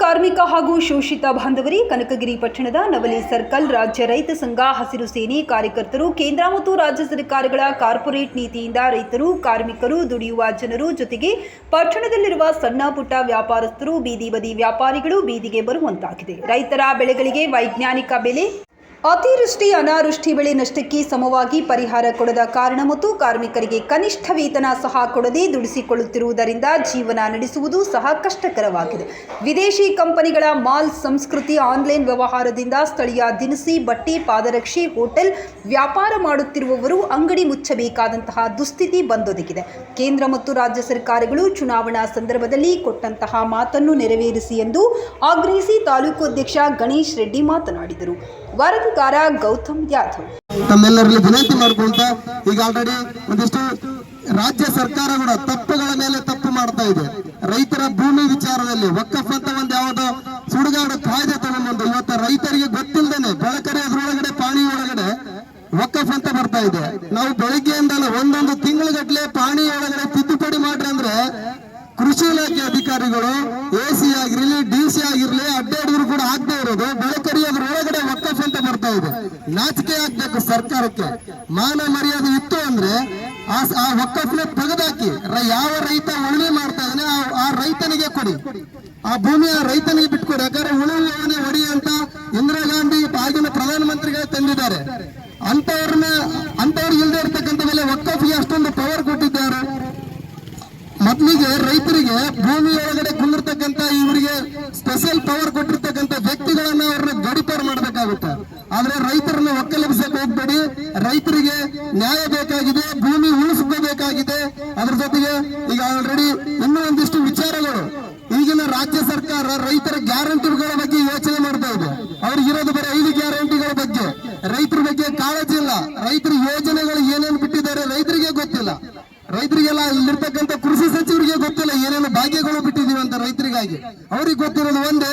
ಕಾರ್ಮಿಕ ಹಾಗೂ ಶೋಷಿತ ಬಾಂಧವರಿ, ಕನಕಗಿರಿ ಪಟ್ಟಣದ ನವಲಿ ಸರ್ಕಲ್ ರಾಜ್ಯ ರೈತ ಸಂಘ ಹಸಿರು ಸೇನೆ ಕಾರ್ಯಕರ್ತರು, ಕೇಂದ್ರ ಮತ್ತು ರಾಜ್ಯ ಸರ್ಕಾರಗಳ ಕಾರ್ಪೊರೇಟ್ ನೀತಿಯಿಂದ ರೈತರು, ಕಾರ್ಮಿಕರು, ದುಡಿಯುವ ಜನರು ಜೊತೆಗೆ ಪಟ್ಟಣದಲ್ಲಿರುವ ಸಣ್ಣ ಪುಟ್ಟ ವ್ಯಾಪಾರಸ್ಥರು, ಬೀದಿ ಬದಿ ವ್ಯಾಪಾರಿಗಳು ಬೀದಿಗೆ ಬರುವಂತಾಗಿದೆ. ರೈತರ ಬೆಳೆಗಳಿಗೆ ವೈಜ್ಞಾನಿಕ ಬೆಲೆ ಅತಿವೃಷ್ಟಿ, ಅನಾವೃಷ್ಟಿ ಬೆಳೆ ನಷ್ಟಕ್ಕೆ ಸಮವಾಗಿ ಪರಿಹಾರ ಕೊಡದ ಕಾರಣ ಮತ್ತು ಕಾರ್ಮಿಕರಿಗೆ ಕನಿಷ್ಠ ವೇತನ ಸಹ ಕೊಡದೆ ದುಡಿಸಿಕೊಳ್ಳುತ್ತಿರುವುದರಿಂದ ಜೀವನ ನಡೆಸುವುದು ಸಹ ಕಷ್ಟಕರವಾಗಿದೆ. ವಿದೇಶಿ ಕಂಪನಿಗಳ ಮಾಲ್ ಸಂಸ್ಕೃತಿ ಆನ್ಲೈನ್ ವ್ಯವಹಾರದಿಂದ ಸ್ಥಳೀಯ ದಿನಸಿ, ಬಟ್ಟೆ, ಪಾದರಕ್ಷೆ, ಹೋಟೆಲ್ ವ್ಯಾಪಾರ ಮಾಡುತ್ತಿರುವವರು ಅಂಗಡಿ ಮುಚ್ಚಬೇಕಾದಂತಹ ದುಸ್ಥಿತಿ ಬಂದೊದಗಿದೆ. ಕೇಂದ್ರ ಮತ್ತು ರಾಜ್ಯ ಸರ್ಕಾರಗಳು ಚುನಾವಣಾ ಸಂದರ್ಭದಲ್ಲಿ ಕೊಟ್ಟಂತಹ ಮಾತನ್ನು ನೆರವೇರಿಸಿ ಎಂದು ಆಗ್ರಹಿಸಿ ತಾಲೂಕು ಅಧ್ಯಕ್ಷ ಗಣೇಶ್ ರೆಡ್ಡಿ ಮಾತನಾಡಿದರು. ವರದಿಗಾರ ಗೌತಮ್ ಯಾದವ್. ತಮ್ಮೆಲ್ಲರಲ್ಲಿ ವಿನಂತಿ ಮಾಡಿಕೊಂತ ಈಗ ಆಲ್ರೆಡಿ ಒಂದಿಷ್ಟು ರಾಜ್ಯ ಸರ್ಕಾರ ಕೂಡ ತಪ್ಪುಗಳ ಮೇಲೆ ತಪ್ಪು ಮಾಡ್ತಾ ಇದೆ. ರೈತರ ಭೂಮಿ ವಿಚಾರದಲ್ಲಿ ವಕ್ಕಫ್ ಅಂತ ಒಂದು ಯಾವುದೋ ಸುಡುಗಾಡು ಕಾಯ್ದೆ ತಗೊಂಡ್ಬಂದು ಇವತ್ತು ರೈತರಿಗೆ ಗೊತ್ತಿಲ್ಲದೇನೆ ಬೆಳಕರೆ ಅದರೊಳಗಡೆ, ಪಾಣಿ ಒಳಗಡೆ ವಕ್ಕಫ್ ಅಂತ ಬರ್ತಾ ಇದೆ. ನಾವು ಬೆಳಿಗ್ಗೆಯಿಂದಲೇ ಒಂದೊಂದು ತಿಂಗಳಗಟ್ಲೆ ಪಾಣಿ ಒಳಗಡೆ ತಿದ್ದುಪಡಿ ಮಾಡ್ರಿ ಅಂದ್ರೆ ಕೃಷಿ ಇಲಾಖೆ ಅಧಿಕಾರಿಗಳು ಎ ಸಿ ಆಗಿರ್ಲಿ ಡಿ ಸಿ ಆಗಿರ್ಲಿ, ಅಡ್ಡಾಡಿದ್ರು ಕೂಡ ಆಗದೆ ಇರೋದು ಬೆಳಕರಿ ಅದ್ರ ಒಳಗಡೆ ವಕ್ಕಫ್ ಅಂತ ಬರ್ತಾ ಇದೆ. ನಾಚಿಕೆ ಆಗ್ಬೇಕು ಸರ್ಕಾರಕ್ಕೆ. ಮಾನ ಮರ್ಯಾದೆ ಇತ್ತು ಅಂದ್ರೆ ಆ ವಕ್ಕಫ್ನ ತೆಗೆದಾಕಿ. ಯಾವ ರೈತ ಉಳುಮೆ ಮಾಡ್ತಾ ಇದ್ದಾನೆ, ಆ- ರೈತನಿಗೆ ಕೊಡಿ. ಆ ಭೂಮಿ ಆ ರೈತನಿಗೆ ಬಿಟ್ಕೊಡಿ. ಯಾಕಂದ್ರೆ ಉಳುವವನೇ ಹೊಡಿ ಅಂತ ಇಂದಿರಾ ಗಾಂಧಿ ಆಗಿನ ಪ್ರಧಾನಮಂತ್ರಿಗಳೇ ತಂದಿದ್ದಾರೆ. ಅಂತವ್ರನ್ನ ಅಂತವ್ರಿಗೆ ಇಲ್ಲದೆ ಇರ್ತಕ್ಕಂಥ ಮೇಲೆ ಒಕ್ಕಫ್ಗೆ ಅಷ್ಟೊಂದು ಪವರ್ ಕೊಟ್ಟಿದ್ದಾರೆ. ಮೊದಲಿಗೆ ರೈತರಿಗೆ ಭೂಮಿ ಒಳಗಡೆ ಕುಂದಿರ್ತಕ್ಕಂಥ ಇವರಿಗೆ ಸ್ಪೆಷಲ್ ಪವರ್ ಮಾಡಬೇಕಾಗುತ್ತೆ ಆದ್ರೆ ರೈತರನ್ನ ಒಕ್ಕಲೆಬ್ಸಕ್ ಹೋಗ್ಬೇಡಿ. ರೈತರಿಗೆ ನ್ಯಾಯ ಬೇಕಾಗಿದೆ, ಭೂಮಿ ಉಳಿಸ್ಕೋಬೇಕಾಗಿದೆ. ಅದ್ರ ಜೊತೆಗೆ ಈಗ ಆಲ್ರೆಡಿ ಇನ್ನೂ ಒಂದಿಷ್ಟು ವಿಚಾರಗಳು. ಈಗಿನ ರಾಜ್ಯ ಸರ್ಕಾರ ರೈತರ ಗ್ಯಾರಂಟಿಗಳ ಬಗ್ಗೆ ಯೋಚನೆ ಮಾಡ್ತಾ ಇದೆ. ಅವ್ರಿಗೆ ಇರೋದು ಬರೀ ಐದು ಗ್ಯಾರಂಟಿಗಳ ಬಗ್ಗೆ. ರೈತರ ಬಗ್ಗೆ ಕಾಳಜಿ ಇಲ್ಲ. ರೈತರ ಯೋಜನೆಗಳು ಏನೇನು ಬಿಟ್ಟಿದ್ದಾರೆ ರೈತರಿಗೆ ಗೊತ್ತಿಲ್ಲ. ರೈತರಿಗೆಲ್ಲ ಇಲ್ಲಿರ್ತಕ್ಕಂಥ ಕೃಷಿ ಸಚಿವರಿಗೆ ಗೊತ್ತಿಲ್ಲ. ಏನೇನು ಭಾಗ್ಯಗಳು ಬಿಟ್ಟಿದ್ದೀವಿ ಅಂತ ರೈತರಿಗಾಗಿ. ಅವ್ರಿಗೆ ಗೊತ್ತಿರೋದು ಒಂದೇ